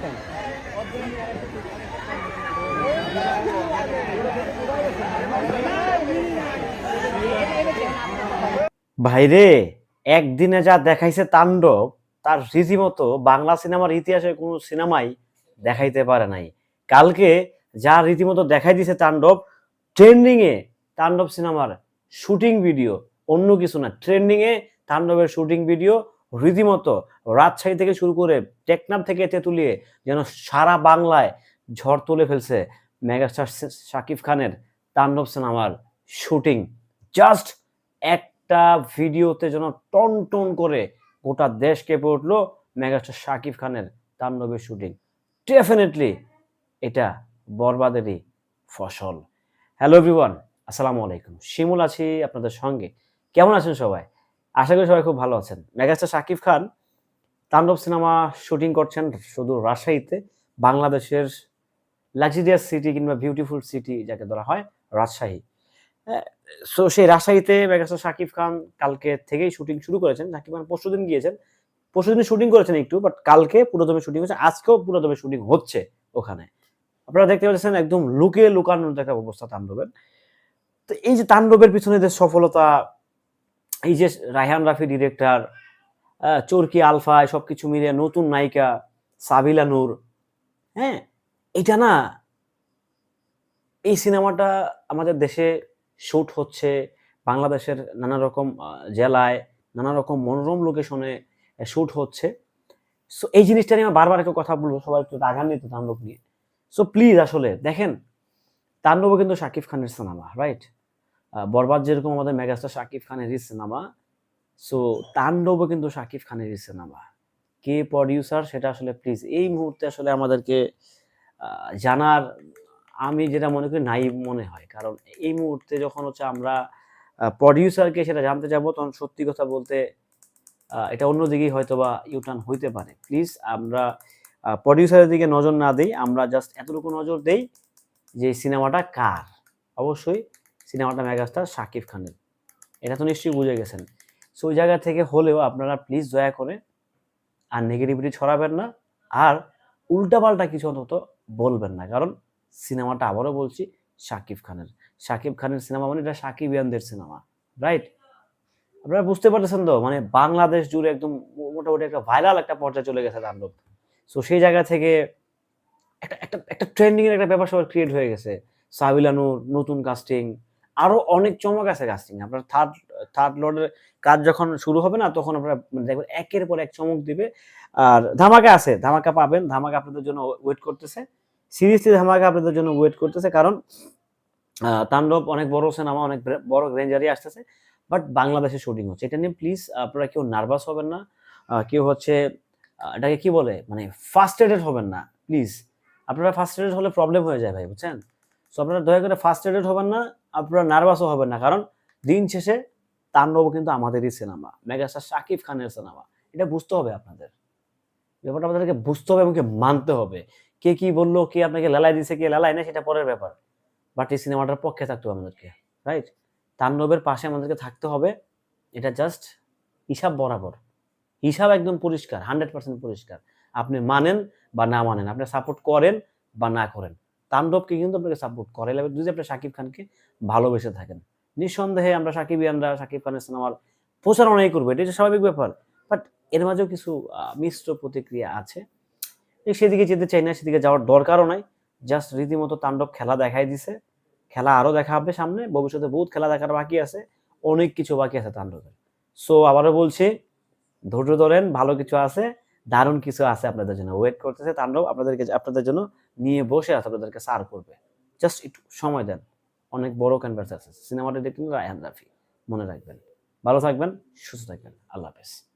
খান ভাইরে, একদিনে যা দেখাইছে তাণ্ডব, তার রীতিমতো বাংলা সিনেমার ইতিহাসে কোনো সিনেমাই দেখাইতে পারে নাই। কালকে যা রীতিমতো দেখাই দিছে তাণ্ডব ট্রেন্ডিং এ তাণ্ডব সিনেমার শুটিং ভিডিও অন্য কিছু না ট্রেন্ডিং এ তাণ্ডবের শুটিং ভিডিও রীতিমতো রাজশাহী থেকে শুরু করে টেকনাফ থেকে তেঁতুলিয়ে যেন সারা বাংলায় ঝড় তুলে ফেলছে মেগাস্টার শাকিব খানের তাণ্ডব সিনেমার শুটিং। জাস্ট একটা ভিডিওতে যেন টন টন করে গোটা দেশ কেঁপে উঠল মেগাস্টার শাকিব খানের তাণ্ডবের শুটিং। ডেফিনেটলি এটা বরবাদেরই ফসল। হ্যালো এভরিওয়ান, আসসালামু আলাইকুম। শিমুল আছি আপনাদের সঙ্গে। কেমন আছেন সবাই? আশা করি সবাই খুব ভালো আছেন। মেগাস্টার শাকিব খান তাণ্ডব সিনেমা শুটিং করছেন শুধু রাজশাহীতে, বাংলাদেশের লাক্সারিয়াস সিটি কিংবা বিউটিফুল সিটি যাকে ধরা হয় রাজশাহী। সো সেই রাজশাহীতে মেগাস্টার শাকিব খান কালকে থেকেই শুটিং শুরু করেছেন। শাকিব খান পরশু দিন গিয়েছেন। পরশু দিন শুটিং করেছেন একটু বাট কালকে পুরোদমে শুটিং হচ্ছে আজকেও পুরোদমে শুটিং হচ্ছে ওখানে। আপনারা দেখতে পাচ্ছেন একদম লুকে লুকানোর একটা অবস্থা তাণ্ডবের। তো এই যে তাণ্ডবের পিছনে যে সফলতা এই যে রায়হান রাফি ডিরেক্টর চরকি আলফা সব কিছু মিলিয়ে নতুন নায়িকা সাবিলা নূর হ্যাঁ এটা না এই সিনেমাটা আমাদের দেশে শ্যুট হচ্ছে, বাংলাদেশের নানা রকম জেলায় নানা রকম মনোরম লোকেশনে শ্যুট হচ্ছে। সো এই জিনিসটা নিয়ে আমি বারবার একটু কথা বলব, সবাই একটু রাগান্বিত তাণ্ডব নিয়ে। সো প্লিজ আসলে দেখেন, তাণ্ডব কিন্তু শাকিব খানের সিনেমা রাইট বরবাদ যেরকম আমাদের মেগাস্টার শাকিব খানেরই সিনেমা সো তাণ্ডবও কিন্তু শাকিব খানেরই সিনেমা। কে প্রডিউসার সেটা আসলে প্লিজ এই মুহূর্তে আসলে আমাদেরকে জানার, আমি যেটা মনে করি নাই মনে হয়। কারণ এই মুহূর্তে যখন হচ্ছে আমরা প্রডিউসারকে সেটা জানতে যাব, তখন সত্যি কথা বলতে এটা অন্যদিকেই হয়তো বা ইউটার্ন হইতে পারে। প্লিজ আমরা প্রডিউসারের দিকে নজর না দিই, আমরা জাস্ট এতটুকু নজর দেই যে সিনেমাটা কার? অবশ্যই সিনেমাটা মেগাস্টার শাকিব খানের। এটা তো নিশ্চয়ই বুঝে গেছেন। সো ওই জায়গা থেকে হলেও আপনারা প্লিজ দয়া করে আর নেগেটিভিটি ছড়াবেন না, আর উল্টাপাল্টা কিছু অন্তত বলবেন না। কারণ সিনেমাটা আবারও বলছি, শাকিব খানের। শাকিব খানের সিনেমা মানে এটা সাকিবিয়ানদের সিনেমা রাইট আপনারা বুঝতে পারতেছেন তো মানে বাংলাদেশ জুড়ে একদম মোটামুটি একটা ভাইরাল একটা পর্যায়ে চলে গেছে তাণ্ডব। সো সেই জায়গা থেকে একটা একটা একটা ট্রেন্ডিংয়ের একটা ব্যাপার সবার ক্রিয়েট হয়ে গেছে। সাবিলানুর নতুন কাস্টিং আরও অনেক চমক আছে কাস্টিং আপনার থার্ড থার্ড লর্ডের কাজ যখন শুরু হবে না, তখন আপনারা মানে দেখবেন একের পর এক চমক দিবে। আর ধামাকা আছে, ধামাকা পাবেন। ধামাকা আপনাদের জন্য ওয়েট করতেছে। সিরিয়াসলি ধামাকা আপনাদের জন্য ওয়েট করতেছে কারণ তাণ্ডব অনেক বড় সিনেমা অনেক বড় রেঞ্জারই আসতেছে। বাট বাংলাদেশে শুটিং হচ্ছে। এটা নিয়ে প্লিজ আপনারা কেউ নার্ভাস হবেন না। কেউ হচ্ছে এটাকে কি বলে? মানে ফার্স্ট এডেড হবেন না। প্লিজ আপনারা ফার্স্টেডেড হলে প্রবলেম হয়ে যায় ভাই, বুঝছেন? সো আপনারা দয়া করে ফার্স্টেডেড হবেন না, আপনারা নার্ভাসও হবেন না, কারণ দিন শেষে তাণ্ডব কিন্তু আমাদেরই সিনেমা মেগাস্টার শাকিব খানের সিনেমা এটা বুঝতে হবে আপনাদের। ব্যাপারটা আপনাদেরকে বুঝতে হবে এবং মানতে হবে, কে কি বলল, কে আপনাকে লালাই দিছে, কে লালাই না সেটা পরের ব্যাপার। বাট এই সিনেমাটার পক্ষে থাকতে হবে আমাদেরকে রাইট তাণ্ডবের পাশে আমাদেরকে থাকতে হবে, এটা জাস্ট হিসাব বরাবর। হিসাব একদম পরিষ্কার হান্ড্রেড পার্সেন্ট পরিষ্কার। আপনি মানেন বা না মানেন, আপনি সাপোর্ট করেন বা না করেন। তাণ্ডবকে কিন্তু আপনাকে সাপোর্ট করে। যদি আপনি শাকিব খানকে ভালোবেসে থাকেন। নিঃসন্দেহে আমরা সাকিব ইয়ানরা শাকিব খানের সিনেমার প্রচারণাই করব। এটা স্বাভাবিক ব্যাপার। বাট এর মাঝেও কিছু মিশ্র প্রতিক্রিয়া আছে। সেদিকে যেতে চাই না, সেদিকে যাওয়ার দরকারও নাই। জাস্ট রীতিমতো তাণ্ডব খেলা দেখাই দিছে। খেলা আরও দেখা হবে সামনে। ভবিষ্যতে বহুত খেলা দেখার বাকি আছে। অনেক কিছু বাকি আছে তাণ্ডবের। সো আবারও বলছি, ধৈর্য ধরেন, ভালো কিছু আছে। দারুণ কিছু আছে আপনাদের জন্য। ওয়েট করতেছে তাণ্ডব আপনাদেরকে, আপনাদের জন্য নিয়ে বসে আছে, আপনাদেরকে সার্ভ করবে। জাস্ট একটু সময় দেন। অনেক বড় ক্যানভাস আছে। সিনেমাটা দেখুন রায়হান রাফি। মনে রাখবেন। ভালো থাকবেন, সুস্থ থাকবেন। আল্লাহ হাফেজ।